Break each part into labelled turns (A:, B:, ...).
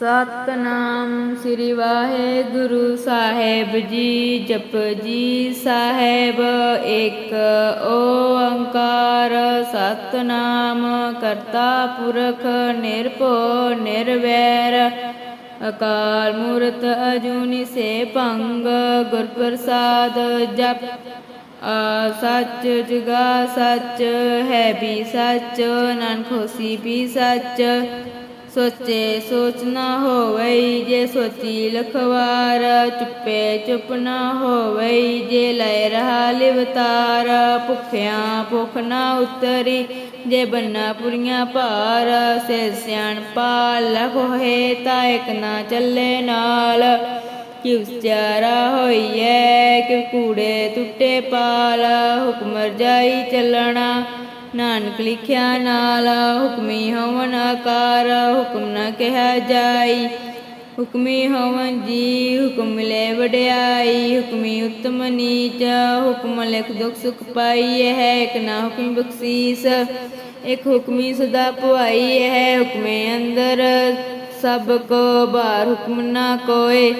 A: ਸਤਨਾਮ ਸ੍ਰੀ ਵਾਹਿਗੁਰੂ ਸਾਹਿਬ ਜੀ, ਜਪ ਜੀ ਸਾਹਿਬ, ਇੱਕ ਓੰਕਾਰ, ਸਤਨਾਮ, ਕਰਤਾ ਪੁਰਖ, ਨਿਰਭਉ, ਨਿਰਵੈਰ, ਅਕਾਲ ਮੂਰਤ, ਅਜੂਨੀ ਸੇ ਭੰਗ ਗੁਰ ਪ੍ਰਸਾਦ ਜਪ। ਆ ਸੱਚ ਜੁਗਾ ਸੱਚ, ਹੈ ਵੀ ਸੱਚ, ਨਾਨਕ ਹੋਸੀ ਵੀ ਸੱਚ। ਸੋਚੇ ਸੋਚ ਨਾ ਹੋਵਈ ਜੇ ਸੋਚੀ ਲਖਵਾਰ, ਚੁੱਪੇ ਚੁੱਪ ਨਾ ਹੋਵਈ ਜੇ ਲੈ ਰਹਾ ਲਿਵਤਾਰ। ਭੁਖਿਆਂ ਭੁਖ ਨਾ ਉਤਰੀ ਜੇ ਬੰਨਾ ਪੁਰੀਆਂ ਭਾਰ। ਸੇ ਸਿਆਣ ਪਾਲ ਹੋਏ ਤਾਂ ਇਕ ਨਾ ਚੱਲੇ ਨਾਲ। ਕਿ ਉਚਾਰਾ ਹੋਈਐ, ਕਿ ਕੂੜੇ ਟੁੱਟੇ ਪਾਲ। ਹੁਕਮ ਰਜਾਈ ਚੱਲਣਾ ਨਾਨਕ ਲਿਖਿਆ ਨਾਲ, ਹੁਕਮੀ ਹੋਵਨ ਆਕਾਰ, ਹੁਕਮ ਨਾ ਕਿਹਾ ਜਾਈ। ਹੁਕਮੀ ਹੋਵਨ ਜੀ, ਹੁਕਮ ਮਿਲੇ ਵਡਿਆਈ। ਹੁਕਮੀ ਉਤਮ ਨੀਚ, ਹੁਕਮ ਲਿਖ ਦੁਖ ਸੁਖ ਪਾਈ ਹੈ। ਇਕ ਨਾ ਹੁਕਮ ਬਖਸ਼ੀਸ, ਇਕ ਹੁਕਮੀ ਸਦਾ ਪੁਆਈ ਹੈ। ਹੁਕਮੇ ਅੰਦਰ ਸਭ ਕੋ, ਬਾਹਰ ਹੁਕਮ ਨਾ ਕੋਏ।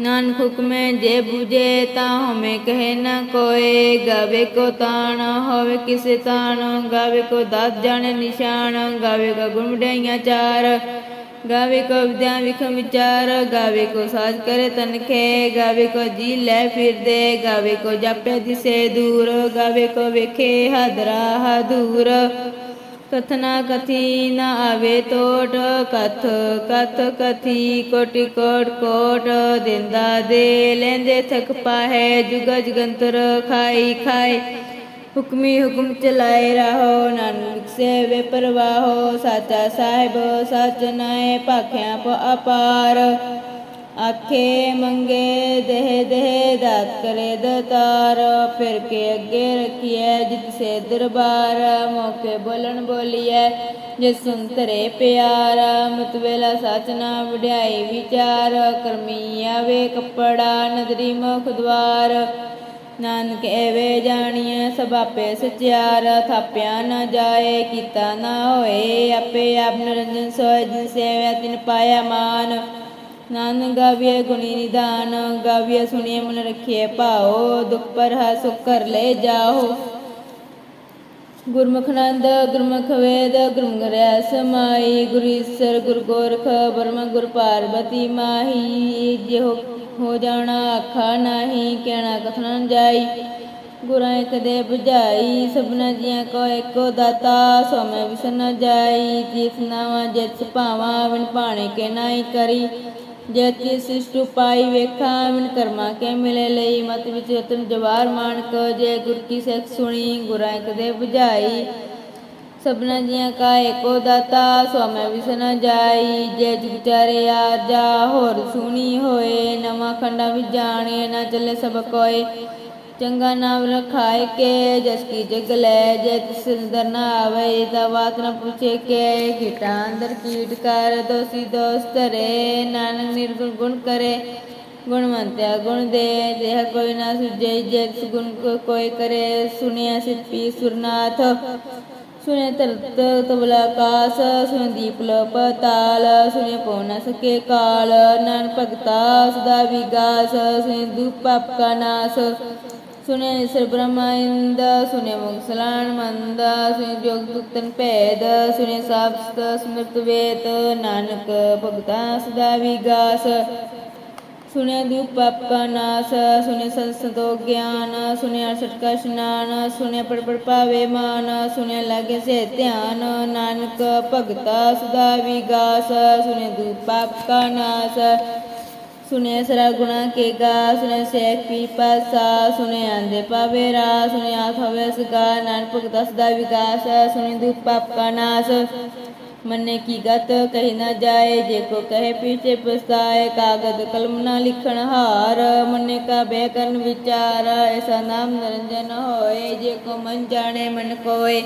A: ਨਾਨਕ ਹੁਕਮੇ ਜੇ ਬੁਝੇ ਤਾਂ ਹਮੇ ਕਹੇ ਨਾ ਕੋਏ। ਗਾਵੇ ਕੋ ਤਾਣ, ਹੋਵੇ ਕਿਸੇ ਤਾਣ। ਗਾਵੇ ਕੋ ਦਾਤ ਜਾਣੇ ਨਿਸ਼ਾਨ, ਗਾਵੇ ਕੋ ਗੁਣ ਵਡਿਆਈਆਂ ਚਾਰ। ਗਾਵੇ ਕੋ ਵਿਦਿਆ ਵਿਖਮ ਵਿਚਾਰ, ਗਾਵੇ ਕੋ ਸਾਜ ਕਰੇ ਤਨਖੇ ਗਾਵੇ ਕੋ ਜੀ ਲੈ ਫਿਰਦੇ, ਗਾਵੇ ਕੋ ਜਾਪੇ ਦਿਸੇ ਦੂਰ। ਗਾਵੇ ਕੋ ਵੇਖੇ ਹਦਰਾ ਹਦੂਰ। ਕਥਨਾ ਕਥੀ ਨ ਆਵੇ ਟੋਟ ਕਥ ਕਥ ਕਥੀ ਕੋਟਿ ਕੋਟ ਕੋਟ ਦਿੰਦਾ ਦੇ ਲੈਂਦੇ ਥਕ ਪਾਹੈ ਜੁਗ ਜਗੰਤਰ ਖਾਈ ਖਾਏ ਹੁਕਮੀ ਹੁਕਮ ਚਲਾਏ ਰਹੋ ਨਾਨਕ ਸੇਵੇ ਪਰਵਾਹੋ ਸਾਚਾ ਸਾਹਿਬ ਸਚ ਨਾਏ ਭਾਖਿਆਂ ਪ ਅਪਾਰ ਆਖੇ ਮੰਗੇ ਦੇਹ ਦੇਹ ਦਾਤ ਕਰੇ ਦਤਾਰ, ਫਿਰ ਕੇ ਅੱਗੇ ਰਖੀਐ ਜਿਤ ਸੇ ਦਰਬਾਰ, ਮੌਕੇ ਬੋਲਣ ਬੋਲੀਐ ਜਿਸ ਸੁੰਤਰੇ ਪਿਆਰ, ਮਤ ਵੇਲਾ ਸਚ ਨਾ ਵਡਿਆਈ ਵਿਚਾਰ, ਕਰਮੀ ਆਵੇ ਕੱਪੜਾ ਨਦਰੀ ਮੁਖ ਦਵਾਰ। ਨਾਨਕ ਐਵੇਂ ਜਾਣੀਐ ਸਭ ਆਪੇ ਸਚਿਆਰ, ਥਾਪਿਆ ਨਾ ਜਾਏ, ਕੀਤਾ ਨਾ ਹੋਏ ਆਪੇ ਆਪ ਨਿਰੰਜਨ ਸੋਇ ਜਿਨ ਸੇਵਿਆ ਤਿਨ ਪਾਇਆ ਮਾਨ। ਨਾਨਕ ਗਾਵੀਏ ਗੁਣੀ ਨਿਦਾਨ ਗਾਵੀਏ ਸੁਣੀਏ ਮਨ ਰਖੀਏ ਭਾਓ ਦੁਖ ਪਰ ਹਾ ਸੁਖ ਕਰ ਲੈ ਜਾਓ ਗੁਰਮੁਖ ਨੰਦ, ਗੁਰਮੁਖ ਵੇਦ, ਗੁਰਮੁਖ ਰਿਆ ਸਮਾਈ ਗੁਰੂ ਗੁਰ ਗੋਰਖ ਬਰਮ ਗੁਰ ਪਾਰਬਤੀ ਮਾਹੀ। ਜੇ ਹੋ ਜਾਣਾ ਆਖਾ ਨਾਹੀ, ਕਹਿਣਾ ਕਥਨਾ ਜਾਈ। ਗੁਰਾਂ ਇੱਕ ਦੇ 부ਝਾਈ ਸਭਨਾ ਜੀਆਂ ਕੋ ਇੱਕੋ ਦਾਤਾ, ਸੋ ਮੈਂ ਵਿਸਨ ਜਾਈ। ਜਿਸ ਨਾਵਾ, ਜਿਤ ਭਾਵਾ ਵਿਣ ਪਾਣੇ ਕੇ ਨਾਹੀ ਕਰੀ। ਜੇਤੀ ਸਿਸ਼ਟੂ ਪਾਈ ਵੇਖਾਂ ਵਿਣ ਕਰਮਾ ਕੇ ਮਿਲੇ ਲਈ, ਮਤ ਵਿੱਚ ਰਤਨ ਜਵਾਰ ਮਾਨਕ, ਜੇ ਗੁਰ ਕੀ ਸਿੱਖ ਸੁਣੀ, ਗੁਰਾਂ ਇੱਕ ਦੇ 부ਝਾਈ ਸਭਨਾ ਜੀਆਂ ਕਾ ਏਕੋ ਦਾਤਾ ਸਵਾਮੈ ਵਿਸਨ ਜਾਈ। ਜੇ ਜੁਗ ਚਾਰੇ ਆ ਜਾ, ਹੋਰ ਸੁਣੀ ਹੋਏ, ਨਵਾਂ ਖੰਡਾ ਵਿੱਚ ਜਾਣੇ, ਨਾ ਚੱਲੇ ਸਭ ਕੋਏ। ਚੰਗਾ ਨਾਮ ਰਖਾਏ ਕੇ, ਜਸ ਕੀ ਜਗ ਲੈ, ਜੇ ਤਿਸ ਅੰਦਰ ਨਾ ਆਵੇ, ਤਾਂ ਬਾਤ ਨਾ ਪੁੱਛੇ ਕੇ। ਕੀਟਾ ਅੰਦਰ ਕੀਟ ਕਰ, ਦੋਸੀ ਦੋਸਤ ਰੇ ਨਾਨਕ ਨਿਰਗੁਣ ਗੁਣ ਕਰੇ। ਗੁਣਵੰਤਿਆ ਗੁਣ ਦੇ, ਦੇਹ ਕੋਈ ਨਾ ਸੁਝੇ, ਜੇ ਤਿਸ ਗੁਣ ਕੋ ਕੋਈ ਕਰੇ। ਸੁਨਿਆ ਸਿੱਪੀ ਸੁਰਨਾਥ ਸੁਨੇ ਤਰਤ ਤਬਲਾ ਕਾਸ ਸੁਨੇ ਦੀਪ ਲ ਪਤਾਲ ਸੁਨੇ ਪਉ ਸਕੇ ਕਾਲ। ਨਾਨ ਭਗਤਾ ਸਦਾ ਵਿਗਾਸ ਸੁਨੇ ਦੁਖ ਪਾਪ ਕਾ ਨਾਸ। ਸੁਨੇ ਸਰ ਬ੍ਰਹਮਾ ਇੰਦ ਸੁਨੇ ਮੁਕਸਲਾਨ ਮੰਦ ਸੁਨੇ ਜੋਗ ਤੁਕਤਨ ਭੇਦ ਸੁਨੇ ਸਾਬਸਤ ਸਮਰਤ ਵੇਤ ਨਾਨਕ ਭਗਤਾ ਸਦਾ ਵਿਗਾਸ। ਸੁਨੇ ਦੁਖ ਪਾਪ ਨਾਸ ਸੁਨੇ ਸੰਸਤੋ ਗਿਆਨ ਸੁਨੇ ਅਰਸਠ ਕਾ ਇਸ਼ਨਾਨ ਸੁਨੇ ਪੜ ਪੜ ਪਾਵੇ ਮਾਨ ਸੁਨੇ ਲਾਗੇ ਸੇ ਧਿਆਨ, ਨਾਨਕ ਭਗਤਾ ਸਦਾ ਵਿਗਾਸ। ਸੁਨੇ ਦੁਖ ਪਾਪ ਨਾਸ ਸੁਨੇ ਸਰਾ ਗੁਣਾ ਕੇ ਗਾ ਸੁਨੇ ਸੇਖ ਪੀ ਪਾਸਾ ਸੁਨੇ ਆਂਦੇ ਪਾਵੇ ਰਾ ਸੁਨੇ ਆਥ ਹੋਵੇ ਸਗਾ, ਨਾਨਕ ਭਗਤਾ ਸਦਾ ਵਿਗਾਸ ਸੁਨੇ ਦੁਖ ਪਾਪ ਕਾ ਨਾਸ। ਮੰਨੇ ਕੀ ਗਤ ਕਹਿ ਨਾ ਜਾਏ, ਜੇ ਕੋ ਕਹੇ ਪੀਛੇ ਪਸਤਾਏ ਕਾਗਦ ਕਲਮ ਨਾ ਲਿਖਣ ਹਾਰ। ਮੰਨੇ ਕਾ ਬੇ ਕਰਨ ਵਿਚਾਰ, ਐਸਾ ਨਾਮ ਨਿਰੰਜਨ ਹੋਏ, ਜੇ ਕੋ ਮਨ ਜਾਣੇ ਮਨ ਕੋਏ।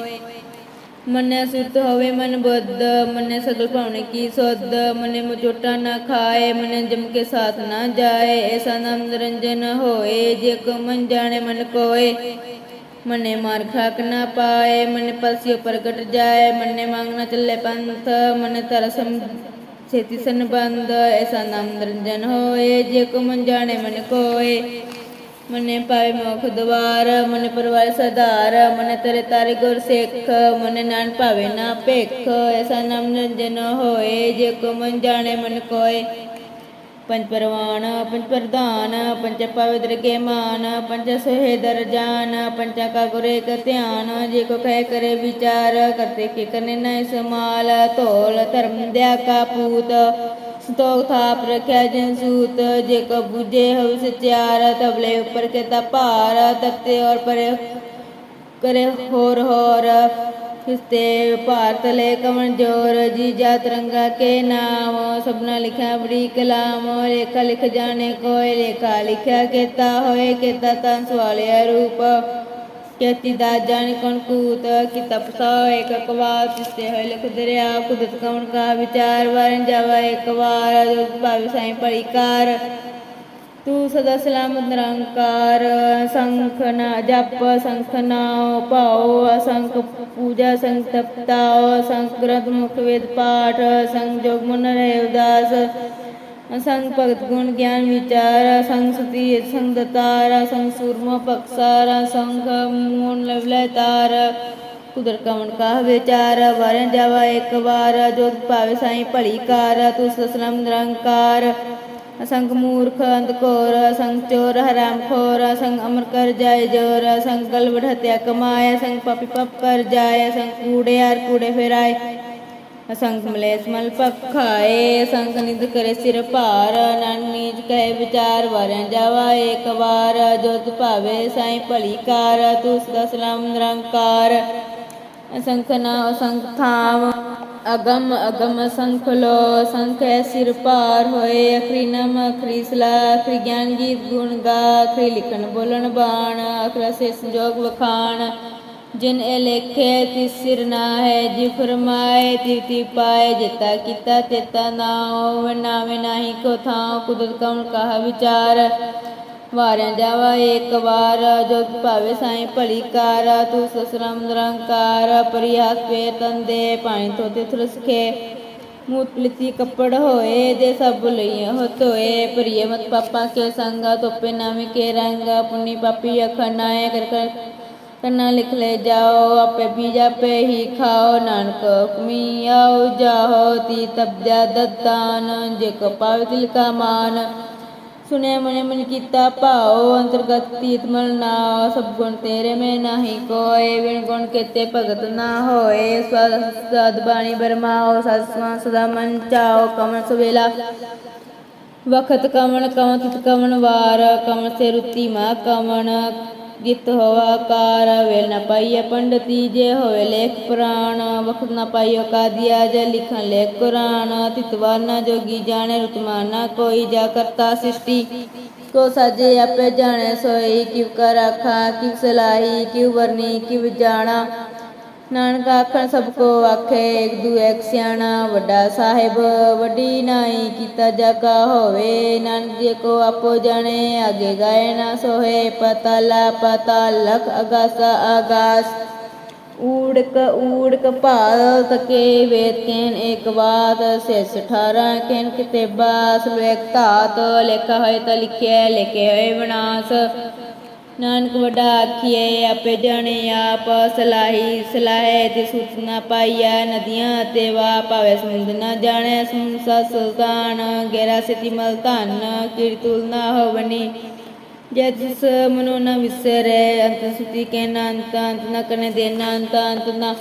A: ਮੰਨੇ ਸੁਰਤ ਹੋਵੇ ਮਨ ਬੁੱਧ, ਮੰਨੇ ਸਗਲ ਭਾਵਨੇ ਕੀ ਸੁਧ, ਮੰਨੇ ਮੁਚੋਟਾ ਨਾ ਖਾਏ, ਮੰਨੇ ਜਮ ਕੇ ਸਾਥ ਨਾ ਜਾਏ, ਐਸਾ ਨਾਮ ਨਿਰੰਜਨ ਹੋਏ, ਜੇ ਕੋ ਮਨ ਜਾਣੇ ਮਨ ਕੋਏ। ਮਨੇ ਮਾਰ ਖਾਕ ਨਾ ਪਾਏ, ਮਨੇ ਪਲਸਿਓ ਪ੍ਰਗਟ ਜਾਏ, ਮਨੇ ਮੰਗ ਨਾ ਚੱਲੇ ਪੰਥ, ਮਨੇ ਤਰ ਸਮ ਛੇਤੀ ਸੰਬੰਧ, ਐਸਾ ਨਾਮ ਨਿਰੰਜਨ ਹੋਏ, ਜੇ ਕੋ ਮਨ ਜਾਣੇ ਮਨੇ ਪਾਵੇ ਮੁਖ ਦਵਾਰ, ਮਨ ਪਰਵਾਰ ਸਦਾਰ ਮਨ ਤਰੇ ਤਾਰੇ ਗੁਰ ਸਿੱਖ, ਮਨ ਨਾਨ ਭਾਵੇ ਨਾ ਭੇਖ, ਐਸਾ ਨਾਮ ਨਿਰੰਜਨ ਹੋਏ, ਜੇ ਕੋ ਮਨ ਜਾਣੇ ਮਨ ਕੋਏ। ਪੰਜ ਪਰਵਾਨ, ਪੰਜ ਪ੍ਰਧਾਨ, ਪੰਜ ਪਵਿੱਤਰ ਕੇ ਮਾਨ, ਪੰਜ ਸੋਹੇ ਦਰਜਾਨ ਪੰਚਾ ਕਾ ਗੁਰੇ ਕ ਧਿਆਨ, ਜੇ ਕੋ ਕਹਿ ਕਰੇ ਵਿਚਾਰ, ਕਰਤੇ ਕੇ ਕਰਨੇ ਨਾ ਸਮਾਲ ਧੋਲ ਧਰਮ ਦਿਆ ਕਾ ਪੂਤ। ਸੰਤੋਖ ਥਾਪ ਰਖਿਆ ਜਨ ਸੂਤ, ਜੇ ਕੋ ਬੁਝੇ ਹੋ ਸਚਿਆਰ ਤਬਲੇ ਉੱਪਰ ਕੇ ਤਾ ਭਾਰ, ਤਖਤੇ ਔਰ ਪਰੇ ਕਰੇ ਹੋਰ ਹੋਰ। ਕਿਸਤੇ ਭਾਰਤ ਲੈ ਕਵਣ ਜੋਰ, ਜੀ ਜਾ ਤਰੰਗਾ ਕੇ ਨਾਮ, ਸਭਨਾ ਲਿਖਿਆ ਬੜੀ ਕਲਾਮ ਲੇਖਾ ਲਿਖ ਜਾਣੇ ਕੋਇ ਲੇਖਾ ਲਿਖਿਆ ਕੀਤਾ ਹੋਏ, ਕੀਤਾ ਤਾਂ ਸਵਾਲਿਆ ਰੂਪ। ਕੇਤੀ ਦਾ ਜਾਣ ਕਣ ਕੂਤ ਕਿਤਪ ਸਾ ਇੱਕ ਕਵਾਰ ਤਿਸਤੇ ਹੋਏ ਲਿਖ ਦਰਿਆ, ਕੁਦਰਤ ਕਵਣ ਕਾ ਵਿਚਾਰ, ਵਾਰਨ ਜਾਵਾ ਇੱਕ ਵਾਰ ਜੋ ਭਾਵ ਸਾਈ ਪਰਿਕਾਰ ਤੂੰ ਸਦਾ ਸਲਾਮਤ ਨਿਰੰਕਾਰ, ਸੰਖ ਨਾ ਜਪ, ਸੰਖ ਨਾਉ ਭਾਉ, ਅਸੰਖ ਪੂਜਾ, ਸੰਖ ਤਪਤਾਉ, ਸੰਖ ਗ੍ਰੰਥ ਮੁਖ ਵੇਦ ਪਾਠ, ਸੰਖ ਜੋਗ ਮਨ ਰਹਿ ਉਦਾਸ। ਅਸੰਖ ਭਗਤ ਗੁਣ ਗਿਆਨ ਵਿਚਾਰ ਸੰਖ ਸਤੀ ਸੰਗ ਦਤਾਰ ਸੰਖ ਸੂਰਮਾ ਪਕਸਾਰ ਸੰਖ ਮੂਨ ਲਵਲੇ ਤਾਰ। ਕੁਦਰ ਕਵਣ ਕਾ ਵਿਚਾਰ ਵਰਨ ਜਾਵਾ ਇੱਕ ਵਾਰ, ਜੋਤ ਭਾਵੇ ਸਾਈ ਭਲੀ ਕਾਰ, ਤੂੰ ਸਸਲਮ ਨਿਰੰਕਾਰ। ਅਸੰਗ ਮੂਰਖ ਅੰਧਕੋਰ ਅਸੰਗ ਚੋਰ ਹਰਾਮ ਖੋਰ, ਅਸੰਗ ਅਮਰ ਕਰ ਜਾਏ ਜੋਰ, ਅਸੰਗ ਗਲ ਹਤਿਆ ਕਮਾਏ, ਅਸੰਗ ਪਾਪੀ ਪਪ ਕਰ ਜਾਏ, ਅਸੰਗ ਕੂੜੇ ਯਾਰ ਕੂੜੇ ਫੇਰਾਏ। ਅਸੰਗ ਮਲੇਸ ਮਲ ਪਖਾਏ ਅਸੰਗ ਨਿੰਦ ਕਰੇ ਸਿਰ ਭਾਰ ਨਾਨਕ ਕਹੇ ਵਿਚਾਰ ਵਰਿਆ ਜਾਵਾ ਏਕ ਵਾਰ, ਜੋਤ ਭਾਵੇ ਸਾਈ ਭਲੀ ਕਾਰ ਤੂੰ ਸਦਾ ਸਲਾਮ ਨਿਰੰਕਾਰ। ਅਸੰਖ ਨਾ ਅਸੰਖ ਥਾਮ, ਅਗਮ ਅਗਮ ਅਸੰਖ ਲੋ, ਅਸੰਖ ਹੈ ਸਿਰ ਭਾਰ ਹੋਏ, ਅਖਰੀ ਨਮ ਅਖਰੀ ਸਲਾ, ਅਖਰੀ ਗਿਆਨ ਗੀਤ ਗੁਣ ਗਾ, ਅਖਰੀ ਲਿਖਣ ਬੋਲਣ ਬਾਣ, ਅਖਰਾ ਸੇ ਸੰਜੋਗ ਵਖਾਣ। ਜਿਨ ਇਹ ਲੇਖੇ ਤਿਸ ਸਿਰ ਨਾ ਹੈ, ਜੀ ਫਰਮਾਏ ਤੀ ਤੀ ਪਾਏ ਜਿਤਾ ਕੀਤਾ ਤੇਤਾ ਨਾ ਹੋਵੇ, ਨਾਵੇਂ ਨਾਹੀ ਕੋ ਥਾਂ ਕੁਦਰਤ ਕਉਣ ਕਹਾ ਵਿਚਾਰ। ਵਾਰਿਆ ਜਾਵਾ ਏਕ ਵਾਰ ਜੋ ਭਾਵੇ ਸਾਈ ਭਲੀ ਕਾਰ, ਤੂੰ ਸਸਰਮ ਨਿਰੰਕਾਰ ਪਰਿਆਸ ਪੇ ਤੰਦੇ, ਪਾਣੀ ਤੋਤੇ ਥਰਸਖੇ। ਮੂਤ ਪਲਿਤੀ ਕੱਪੜ ਹੋਏ ਦੇ ਸਭ ਲਈਆਂ ਹੋ ਤੋਏ ਪ੍ਰਿਯ ਮਤ ਪਾਪਾ ਕੇ ਸੰਗਾ, ਤੋਪੇ ਨਾਮੇ ਕੇ ਰੰਗ, ਪੁਨੀ ਪਾਪੀ ਅਖਨਾਏ ਕਰ ਕਰ ਕਰਨਾ ਲਿਖ ਲੈ ਜਾਓ, ਆਪੇ ਵੀ ਜਾਪੇ ਹੀ ਖਾਓ। ਨਾਨਕ ਹੁਕਮੀ ਆਓ ਜਾਓ ਤੀ ਤਬ ਜਾ ਦਤਾਨ, ਜੇ ਕੋ ਪਾਵੇ ਦਿਲ ਕਾ ਮਾਨ। ਸੁਨੇ ਮਨੇ ਮਨ ਕੀਤਾ ਭਾਉ, ਅੰਤਰਗਤ ਤੀਤ ਮਲ ਨਾ ਸਭ ਗੁਣ ਤੇਰੇ ਮੈਂ ਨਹੀਂ ਕੋਏ ਵਿਣ ਗੁਣ ਕੀਤੇ ਭਗਤ ਨਾ ਹੋਏ। ਸਦ ਸਦ ਬਾਣੀ ਬਰਮਾਓ ਸਦ ਸਮਾਂ ਸਦਾ ਮਨ ਚਾਓ। ਕਮਨ ਸਵੇਲਾ, ਵਖਤ ਕਮਨ ਕਮਨ ਤਿਤ ਕਮਨ ਵਾਰ। ਕਮਨ ਸੇ ਰੁਤੀ ਮਾ ਕਮਨ ਜਿਤ ਹੋਵਾ ਕਾਰ ਵੇਲ ਨ ਪਾਈਏ ਪੰਡਤੀ ਜੇ ਹੋਵੇ ਲੇਖ ਪੁਰਾਣ, ਵਖਤ ਨ ਪਾਈਓ ਕਾਦੀਆ ਜੇ ਲਿਖਣ ਲੇਖ ਕੁਰਾਨ। ਤਿਤਵਾਰ ਨ ਜੋਗੀ ਜਾਣੇ ਰਤਮਾਨ ਨ ਕੋਈ ਜਾ ਕਰਤਾ ਸ੍ਰਿਸ਼ਟੀ ਕੋ ਸਾਜੇ ਆਪੇ ਜਾਣੇ ਸੋਈ ਨਾਨਕ ਆਖਣ ਸਭ ਕੋ ਆਖੇ, ਇੱਕ ਦੂ ਇੱਕ ਸਿਆਣਾ, ਵੱਡਾ ਸਾਹਿਬ, ਵੱਡੀ ਨਾਈ ਕੀਤਾ ਜਾਗਾ ਹੋਵੇ। ਨਾਨਕ ਜੀ ਕੋ ਆਪੋ ਜਾਣੇ ਅਗੇ ਗਏ ਨਾ ਸੋਹੇ ਪਤਲਾ ਪਤਲਖ ਅਗਾਸਾ ਆਗਾਸ। ਊੜਕ ਊੜਕ ਭਾਲ ਤਕੇ ਵੇਦ ਕੇਨ ਇੱਕ ਬਾਤ, ਸਿਸ 18 ਕੇਨ ਕਿਤੇਬਾ ਸਲਵੇਕ ਧਾਤ, ਲੇਖਾ ਹੋਏ ਤਾਂ ਲਿਖਿਆ ਲਿਖੇ ਹੋਏ ਵਿਨਾਸ਼। ਨਾਨਕ ਵੱਡਾ ਆਖੀਏ ਆਪੇ ਜਾਣੇ ਆਪ, ਸਲਾਹੀ ਸਲਾਹੇ ਤੇ ਸੂਚਨਾ ਪਾਈਆ ਨਦੀਆਂ ਤੇ ਵਾ ਭਾਵੇਂ ਸਮੁੰਦ, ਨਾ ਜਾਣੇ ਸਮੁੰਸਾ ਸੁਲਤਾਨ ਗੇਰਾ ਸਿਤੀ ਮਲ ਧਨ ਕੀਰਤੁਲ ਨਾ ਹੋਵਨੀ। ਜੇ ਜਿਸ ਮਨੋ ਨ ਵਿਸਰੇ, ਅੰਤ ਸੁਤੀ ਕੇ ਨਾ ਅੰਤ ਅੰਤ ਨ ਕਨੇ ਦੇਨਾ ਅੰਤ ਅੰਤ ਨ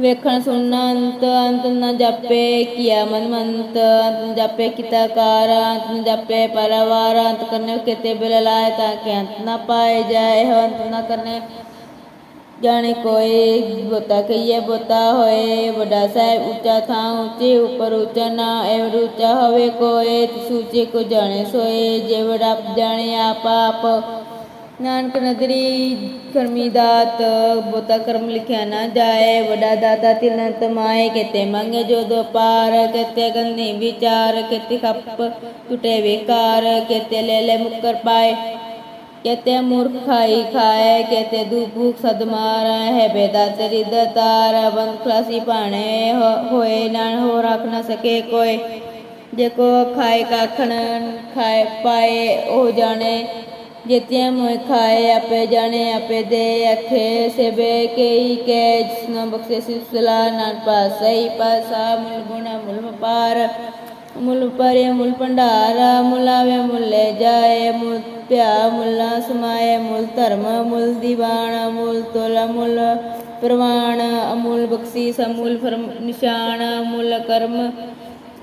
A: ਵੇਖਣ ਸੁਣਨਾ, ਅੰਤ ਅੰਤ ਨ ਜਾਪੇ ਕੀਆ ਮਨ ਮੰਤ ਅੰਤ ਨ ਜਾਪੇ ਕੀਤਾ ਕਾਰ, ਅੰਤ ਨ ਜਾਪੇ ਪਰਵਾਰ, ਅੰਤ ਕਰਨੇ ਕਿਤੇ ਬਿਲ ਲਾਏ ਤਾਂ ਕਿ ਅੰਤ ਨ ਪਾਏ ਜਾਏ ਅੰਤ ਨ ਕਰਨੇ ਜਾਣੇ ਕੋਈ। ਬੋਤਾ ਕਹੀਏ, ਬੋਤਾ ਹੋਏ, ਵੱਡਾ ਸਾਹਿਬ ਉੱਚਾ ਥਾਂ ਉੱਚੇ ਉੱਪਰ ਉੱਚਾ ਨਾ ਐਵ ਉੱਚਾ ਹੋਵੇ ਕੋਈ ਸੂਚੇ ਕੋ ਜਾਣੇ ਸੋਏ, ਜੇ ਵੜਾ ਜਾਣੇ ਆਪ ਆਪ ਨਾਨਕ ਨਦਰੀ ਕਰਮੀ ਦਾਤ ਬੋਤਾ ਕਰਮ ਲਿਖਿਆ ਨਾ ਜਾਏ, ਵੱਡਾ ਦਾਤਾ ਤਿਲਨ ਤਮਾਏ, ਕਿਤੇ ਮੰਗੇ ਜੋ ਦੋ ਪਾਰ, ਕਿਤੇ ਗੰਨੀ ਵਿਚਾਰ, ਕਿਤੇ ਖੱਪ ਟੁੱਟੇ ਵਿਕਾਰ, ਕਿਤੇ ਲੈ ਲੈ ਮੁਕਰ ਪਾਏ ਕਹਤੇ ਮੂਰਖ ਖਾਈ ਖਾਏ ਕਹਤੇ ਦੂਪੂਕ ਸਦ ਮਾਰ, ਹੈ ਬੇਦਾ ਤੇਰੀ ਦਤਾਰ ਬੰਦ ਖਲਾਸੀ ਪਾਣੇ ਹੋਏ ਨਾ ਹੋ ਰੱਖ ਨਾ ਸਕੇ ਕੋਈ, ਜੇ ਕੋ ਖਾਏ ਕਾਖਣ ਖਾਏ ਪਾਏ, ਉਹ ਜਾਣੇ ਜਿਤਿਆ ਮੋਇ ਖਾਏ ਆਪੇ ਜਾਣੇ, ਆਪੇ ਦੇ ਅਖੇ ਸੇਬੇ ਕੇਈ ਕੈ ਜਿਸਨ ਬਖਸ਼ੇ ਸਿਸਲਾ ਨਾਨ ਪਾਸਈ ਪਾਸਾ ਮੁਲ ਗੁਣਾ, ਮੁਲ ਵਪਾਰ, ਮੁਲ ਪਰੇ ਮੁਲ ਭੰਡਾਰ। ਮੁਲ ਆਵੇ ਜਾਏ। ਮੁਲ ਪਿਆ ਮੁੱਲਾ ਸਮਾਏ। ਮੁਲ ਧਰਮ, ਮੁਲ ਦੀਵਾਨ, ਮੁਲ ਤੁਲ, ਮੁਲ ਪ੍ਰਵਾਨ। ਅਮੁਲ ਬਖਸ਼ੀ, ਸਮੂਲ ਫਰਮ ਨਿਸ਼ਾਨ। ਮੁਲ ਕਰਮ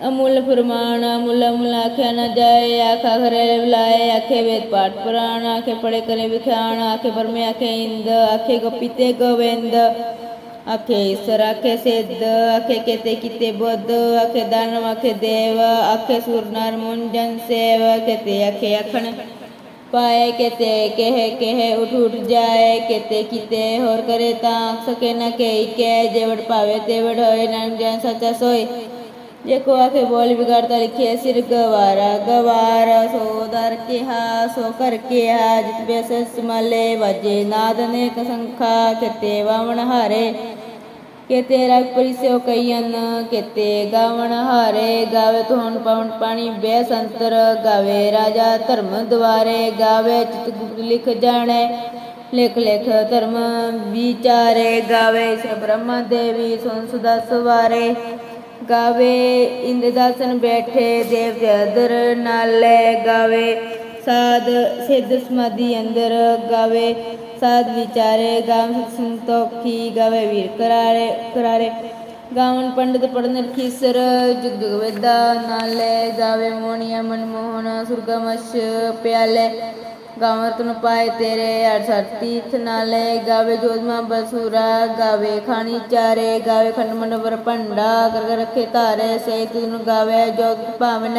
A: ਅਮੁੱਲ ਫਰਮਾਨ, ਅਮੁੱਲ ਅਮੁੱਲ ਆਖਿਆ ਨਾ ਜਾਏ ਆਖਾ ਘਰੇ ਬੁਲਾਏ, ਆਖੇ ਵੇਦ ਪਾਠ ਪ੍ਰਾਣ, ਆਖੇ ਪੜੇ ਕਰੇ ਵਿਖਿਆਣ, ਆਖੇ ਬਰਮੇ ਆਖੇ ਇੰਦ, ਆਖੇ ਗੋਪੀਤੇ ਗੋਵਿੰਦ ਆਖੇ ਈਸ਼ਰ, ਆਖੇ ਸਿੱਧ, ਆਖੇ ਕਿਤੇ ਕਿਤੇ ਬੁੱਧ, ਆਖੇ ਦਾਨਵ, ਆਖੇ ਦੇਵ, ਆਖੇ ਸੂਰ ਨਰ ਮੁੰਜਨ ਸੇਵ, ਕਿਤੇ ਆਖੇ ਅਖਣ ਪਾਏ, ਕਿਤੇ ਕਹਿ ਕਹਿ ਉਠ ਉਠ ਜਾਏ, ਕਿਤੇ ਕਿਤੇ ਹੋਰ ਕਰੇ ਤਾਂ ਸਕੇ ਨਾ ਕਹੀ ਕਹਿ ਜੇਵੜ ਪਾਵੇ ਤੇਵੜ ਹੋਏ ਨਾਮ ਜਨ ਸੱਚਾ ਸੋਏ। ਜੇ ਕੋ ਆਖੇ ਬੋਲ ਵਿਗੜਤਾ ਲਿਖੇ ਸਿਰ ਗਵਾਰਾ ਗਵਾਰਾ ਸੋ ਦਰ ਕਿਹਾ ਸੋ ਕਰ ਕਿਹਾ ਜਿਤ ਬੇਸ ਸਮਾਲੇ ਵਾਜੇ ਨਾਦ ਨੇ ਕਸੰਖਾ ਕਿਤੇ ਵਾਵਣ ਹਾਰੇ ਕਿਤੇ ਰਗ ਪਰਿਸਿਓ ਕਈਨ ਕਿਤੇ ਗਾਵਣ ਹਾਰੇ ਗਾਵੇ ਤੁਹਨ ਪਵਨ ਪਾਣੀ ਬੇਸੰਤਰ ਗਾਵੇ ਰਾਜਾ ਧਰਮ ਦੁਆਰੇ ਗਾਵੇ ਚਿਤ ਗੁਪਤ ਲਿਖ ਜਾਣੇ ਲਿਖ ਲਿਖ ਧਰਮ ਵਿਚਾਰੇ ਗਾਵੇ ਈਸ਼ਰ ਬ੍ਰਹਮਾ ਦੇਵੀ ਸੁਨ ਸੁਦਾ ਸਵਾਰੇ ਗਾਵੇ ਇੰਦਦਾਸਨ ਬੈਠੇ, ਦੇਵ ਅਦਰ ਨਾਲੇ ਗਾਵੇ। ਸਾਧ, ਸਿੱਧ ਸਮਾਧੀ ਅੰਦਰ ਗਾਵੇ। ਸਾਧ ਵਿਚਾਰੇ ਗਾਵ ਸੰਤੋਖੀ ਗਾਵੇ ਵੀਰ ਕਰਾਰੇ ਕਰਾਰੇ। ਗਾਵਨ ਪੰਡਤ ਪੜਨ ਰਖੀਸਰ ਜੁਗ ਜੁਗ ਵੇਦਾ ਨਾਲੇ ਗਾਵੇ ਮੋਹਣੀਆ ਮਨਮੋਹਨ ਸੁਰਗਮਸ਼ ਪਿਆਲੇ। ਗਾਵਨ ਤਨ ਪਾਏ ਤੇਰੇ ਅਠ ਸਠ ਤੀਰਥ ਨਾਲੇ। ਗਾਵੇ ਜੋਧਮਾ ਬਸੂਰਾ, ਗਾਵੇ ਖਾਣੀ ਚਾਰੇ। ਗਾਵੇ ਖੰਡ ਮੰਡਵਰ ਭੰਡਾ ਕਰ ਕਰ ਰੱਖੇ ਧਾਰੇ। ਸੇ ਤੈਨੂੰ ਗਾਵੇ ਜੋਗ ਭਾਵਨ,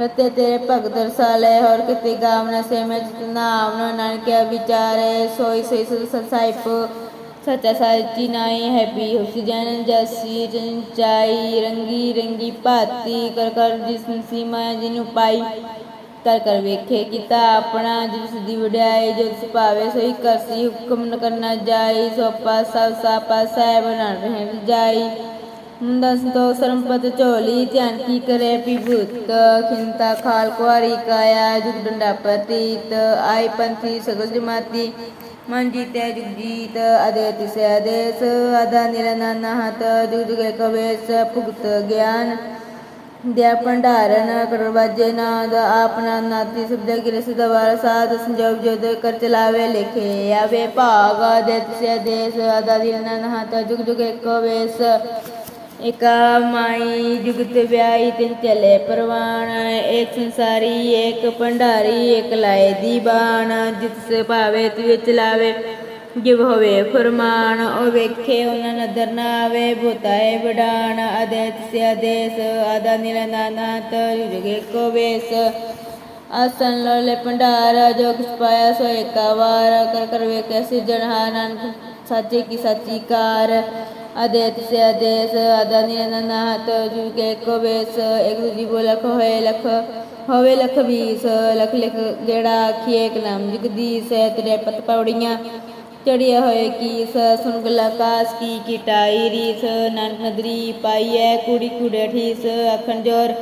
A: ਰਤੇ ਤੇਰੇ ਭਗਤ ਰਸਾਲੇ। ਹੋਰ ਕਿਤੇ ਗਾਵਨ ਸੇ, ਮੈਂ ਜਿਤ ਨਾਮ ਨਾਨਕਿਆ ਵਿਚਾਰੇ। ਸੋਈ ਸੋਈ ਸਦ ਸਸਾਈਪ ਸੱਚਾ ਸਾਚੀ ਨਾਈ ਹੈ ਪੀ ਜਨ ਜਸੀ ਚੰਚਾਈ ਰੰਗੀ ਰੰਗੀ ਭਾਤੀ ਕਰ ਕਰ ਜਿਸ ਸੀਮਾ ਜਿਨੂ ਪਾਈ। ਕਰ ਕਰ ਵੇਖੇ ਕੀਤਾ ਆਪਣਾ ਜਿਸ ਦੀ ਵਡਿਆਈ ਜੋ ਤਿਸ ਭਾਵੇ ਸੋਈ ਕਰਸੀ ਹੁਕਮ ਨ ਕਰਨਾ ਜਾਈ, ਸੋ ਪਾਸਾ ਸਾਪਾ ਸਾਹਿਬ ਨਾ ਰਹੇ ਜਾਈ। ਮੁੰਦਾ ਸੰਤੋਖ, ਸਰਮਪਤ, ਝੋਲੀ, ਧਿਆਨ ਕੀ ਕਰੇ ਪਿਭੂਤ ਖਿੰਤਾ, ਖਾਲ, ਕੁਆਰੀ, ਕਾਇਆ, ਜੁਗ ਡੰਡਾ ਪ੍ਰਤੀਤ। ਆਈ ਪੰਥੀ, ਸਗਲ ਜਮਾਤੀ, ਮਨ ਜੀਤੈ, ਜੁਗ ਜੀਤ। ਅਦੇ ਤਿਸੈ ਆਦੇਸ, ਅਦਾ ਨਿਰਨਾਨਾ ਹਤ ਜੁਗ ਜੁਗੇ ਕਵੇਸ, ਭੁਗਤ ਗਿਆਨ। ਦਿਆ ਭੰਡਾਰਨ ਕਰਵਾਜੇ ਨਾਦ ਆਪਨਾ ਨਾਤੀ ਸੁਬਦ ਗਿਰਸ ਦਵਾਰ ਸਾਧ, ਸੰਜੋਗ ਜੋਦ ਕਰ ਚਲਾਵੇ ਲਿਖੇ ਆਵੇ ਭਾਗ, ਦੇ ਤਿਸੈ ਦੇਸ, ਅਦਾ ਨਿਰਨਾਨਾ ਹਤ ਜੁਗ ਜੁਗੇ ਕਵੇਸ ਇਕਾ ਮਾਈ ਜੁਗਤ ਵਿਆਈ ਤਿਨ ਚਲੇ ਪਰਵਾਨ, ਏਕ ਸੰਸਾਰੀ ਏਕ ਭੰਡਾਰੀ, ਏਕ ਲਾਏ ਦੀਵਾਨ ਜਿਤ ਸੇ ਭਾਵੇ ਤਿਵ ਚਲਾਵੇ। ਜਿਵ ਹੋਵੇ ਫਰਮਾਨ, ਉਹ ਵੇਖੇ ਉਹਨਾਂ ਨਦਰ ਨਾ ਆਵੇ ਭੂਤਾਏ ਵਡਾਨ ਅਦੇਤ ਸੇ ਆਦੇਸ, ਆਦਾ ਨਿਰਨਾਨਾਤ ਜੁਗੇ ਕੋ ਵੇਸ। ਆਸਨ ਲੋਲੇ ਭੰਡਾਰ, ਜੋ ਕਿਸ ਪਾਇਆ ਸੋ ਏਕਾ ਵਾਰ, ਕਰ ਕਰ ਵੇਖੇ ਸਿਜਣਹਾਰ ਨਾਨਕ ਸਾਚੇ ਕੀ ਸਾਚੀ ਕਾਰ। ਅਦੇਤ ਸੇ ਆਦੇਸ, ਆਦਾ ਨਿਰਨਾਨਾਤ ਜੁਗੇ ਕੋ ਵੇਸ। ਇੱਕ ਦੂਜੀ ਬੋ ਲਖ ਹੋਏ ਲਖ, ਹੋਵੇ ਲਖ ਵੀਸ। ਲਖ ਲਿਖ ਗੇੜਾ ਆਖੀਏ, ਇੱਕ ਜਗਦੀਸ, ਤੇਰੇ ਪਤ ਪੌੜੀਆਂ। ਚੜਿਆ ਹੋਏ ਕੀਸ ਸੁਣ ਗਲਾ ਕੀ ਕਿਟਾਈ ਰੀਸ, ਨਾਨਕ ਨਦਰੀ ਪਾਈਐ ਕੁੜੀ ਕੁੜੇ ਠੀਸ ਅਖਣ ਜੋਰ,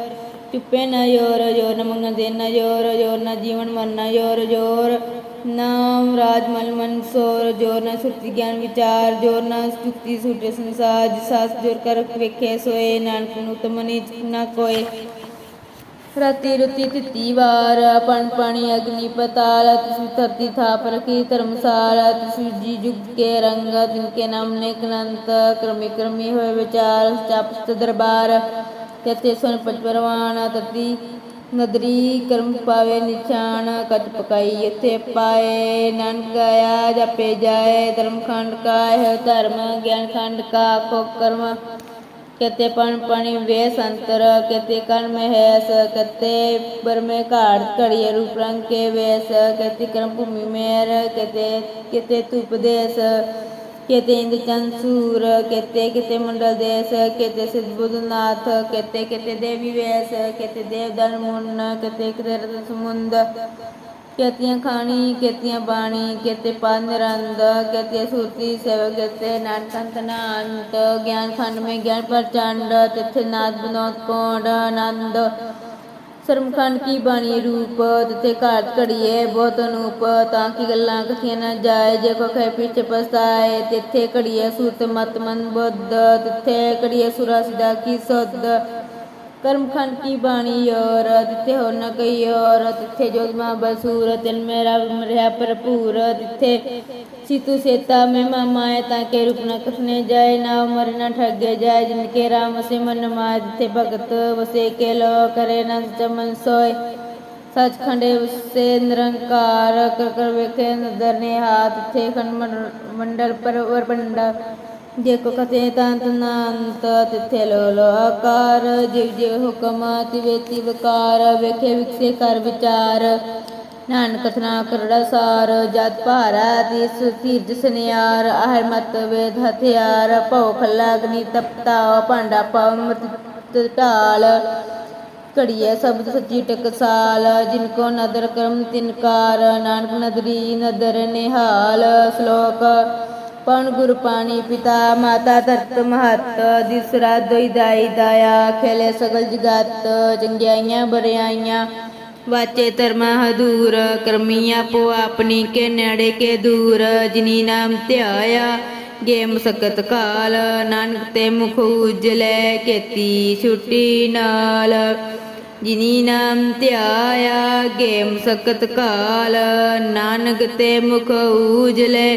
A: ਚੁੱਪੇ ਨਾ ਜੋਰ ਜੋਰ ਨ ਮੰਗਣ ਦੇ ਨਾ ਜੋਰ ਜੋਰ ਨਾ ਜੀਵਨ ਮਰਨਾ ਜੋਰ ਜੋਰ ਨਾਮ ਰਾਜ ਮਲ ਮਨ ਸੋਰ, ਜੋਰ ਨਾ ਸੁਰਤੀ ਗਿਆਨ ਵਿਚਾਰ, ਜੋਰ ਨਾ ਸੁਤੀ ਸੁਟੇ ਸੰਸਾਰ ਜਿਸਾਸ ਜੋਰ ਕਰ ਵੇਖੇ ਸੋਏ, ਨਾਨਕ ਨੂੰ ਤਮਨੀ ਨਾ ਕੋਏ। ਰਤੀ ਰੁਤੀ ਤਿੱਤੀ ਵਾਰ, ਪਣ ਪਾਣੀ ਅਗਨੀ ਪਤਾਲ, ਤਿਸ ਧਰਤੀ ਥਾਪ ਰਖੀ ਧਰਮਸਾਲ, ਤਿਸ ਜੀ ਜੁਗ ਕੇ ਰੰਗ ਤਿਨ ਕੇ ਨਾਮ ਨੇ ਅਨੰਤ, ਕਰਮੀ ਕਰਮੀ ਹੋਏ ਵਿਚਾਰ, ਚਾਪਸਤ ਦਰਬਾਰ ਤਤੇ ਸੁਨ ਪਚਪਰਵਾਨ ਤਤੀ ਨਦਰੀ ਕਰਮ ਪਾਵੇ ਨਿਸ਼ਾਨ ਕਟ ਪਕਾਈ ਇਥੇ ਪਾਏ, ਨਾਨਕ ਗਿਆ ਜਪੇ ਜਾਏ, ਧਰਮ ਖੰਡ ਕਾ ਹੈ ਧਰਮ ਗਿਆਨ ਖੰਡ ਕਾ ਕੋ ਕਰਮ। ਕਤੇ ਪਣ ਪਣੀ ਵੇ ਸੰਤਰ, ਕਤੇ ਕਨ ਮਹੇਸ, ਕਤੇ ਬਰਮੇ ਘਾੜ ਘੜੀਏ ਰੂਪ ਰੰਗ ਕੇ ਵੇਸ, ਕਤੇ ਕਰਮ ਭੂਮੀ ਮੇਰ, ਕਤੇ ਕਤੇ ਤੁਪਦੇਸ ਕਤੇ ਇੰਦ ਚੰਸੂਰ ਕਤੇ ਕਤੇ ਮੰਡਲ ਦੇਸ, ਕਤੇ ਸਿਧ ਬੁੱਧਨਾਥ ਕਤੇ ਕਤੇ ਦੇਵੀ ਵੇਸ, ਕਤੇ ਦੇਵ ਦਲ ਮੁੰਨ, ਕਤੇ ਕਤੇ ਰਤ ਕੇਤੀਆਂ ਖਾਣੀ, ਕੇਤੀਆਂ ਬਾਣੀ, ਕੇਤੇ ਪਾਦ ਨਿਰੰਦ ਕੇਤੇ ਸੁਰਤੀ ਸੇਵ ਕੇਤੇ ਨਾਨਕੰਤ ਨਾਨਤ ਗਿਆਨ ਖੰਡ ਮੇ ਗਿਆਨ ਪ੍ਰਚੰਡ, ਤਿਥੇ ਨਾਦ ਬਨੋਦ ਕੋਡ ਆਨੰਦ। ਸਰਮਖੰਡ ਕੀ ਬਾਣੀ ਰੂਪ, ਤਿਥੇ ਘਾਟ ਘੜੀਏ ਬਹੁਤ ਅਨੂਪ, ਤਾਂ ਕੀ ਗੱਲਾਂ ਕਥੀਆਂ ਨਾ ਜਾਏ, ਜੇ ਕੋ ਖੈ ਪਿਛ ਪਸਤਾਏ ਤਿਥੇ ਘੜੀਏ ਸੂਤ ਮਤ ਮਨ ਬੁੱਧ, ਤਿਥੇ ਘੜੀਏ ਸੁਰਾ ਸਿਦਾ ਕੀ ਸੁਧ। ਕਰਮਖੰਡ ਕੀ ਬਾਣੀ ਔਰ ਤਿੱਥੇ ਹੋ ਨ ਕਈ ਔਰ ਤਿੱਥੇ ਜੋਗ ਬਸੂਰ ਤਿਲ ਮੇਰਾ ਮਰਿਆ ਭਰਪੂਰ, ਤਿੱਥੇ ਸੀਤੂ ਸੇਤਾ ਮੈਂ ਮਾਏ ਤਾਂ ਕੇ ਰੂਪ ਨ ਕਥਨੇ ਜਾਏ, ਨਾ ਮਰ ਨ ਠੱਗੇ ਜਾਏ, ਜਿਨ ਕੇ ਰਾਮ ਸੇ ਮਨ ਮਾਏ, ਤਿੱਥੇ ਭਗਤ ਵਸੇ ਕੇ ਲੋ ਕਰੇ ਨ ਚਮਨ ਸੋਏ। ਸਚਖੰਡੇ ਉਸੇ ਨਿਰੰਕਾਰ, ਕਰ ਕਰ ਵੇਖੇ ਨਦਰ ਨੇ ਹਾਥ ਥੇ ਖੰਡ ਮੰਡਲ ਪਰਵਰ ਪੰਡਾ ਜੇ ਕੋ ਤੰਤ ਨੰਤ ਤਿਥੇ ਲੋ ਲੋ ਆਕਾਰ, ਜਿਵ ਜਿਵ ਹੁਕਮ ਤਿਵੇ ਤਿਵ ਕਾਰ, ਵੇਖੇ ਵਿਕਸੇ ਕਰ ਵਿਚਾਰ। ਨਾਨਕ ਕਥਨਾ ਕਰੜਾ ਸਾਰ, ਜਦ ਭਾਰਾ ਤਿਸ ਤੀਰਜ ਸਨਿਆਰ, ਆਹਰ ਮਤ ਵੇਦ ਹਥਿਆਰ, ਭਉ ਖੱਲਾ ਅਗਨੀ ਤਪਤਾ ਭਾਂਡਾ ਪਵ ਢਾਲ। ਘੜੀਏ ਸ਼ਬਦ ਸੱਚੀ ਟਕਸਾਲ, ਜਿਨ ਕੋ ਨਦਰ ਕਰਮ ਤਿਨਕਾਰ ਨਾਨਕ ਨਦਰੀ ਨਦਰ ਨਿਹਾਲ। ਸ਼ਲੋਕ ਪਵਨ ਗੁਰ ਪਾਣੀ ਪਿਤਾ, ਮਾਤਾ ਧਰਤ ਮਹਤ, ਦਿਸਰਾ ਦੋਈ ਦਾਈ ਦਾਇਆ, ਖੇਲੇ ਸਗਲ ਜਗਤ, ਚੰਗਿਆਈਆਂ ਬਰਿਆਈਆਂ। ਵਾਚੇ ਧਰਮ ਹਦੂਰ, ਕਰਮੀਆਂ ਪੋ ਆਪਣੀ ਕੇ ਨੇੜੇ ਕੇ ਦੂਰ, ਜਿਨੀ ਨਾਮ ਧਿਆਇਆ ਗੇ ਮਸਕਤ ਕਾਲ, ਨਾਨਕ ਤੇ ਮੁਖ ਉਜਲੇ ਕੇਤੀ ਛੁੱਟੀ ਨਾਲ। ਜਿਨੀ ਨਾਮ ਧਿਆਇਆ, ਗੇਮ ਸਕਤ ਕਾਲ, ਨਾਨਕ ਤੇ ਮੁਖ ਉਜਲੇ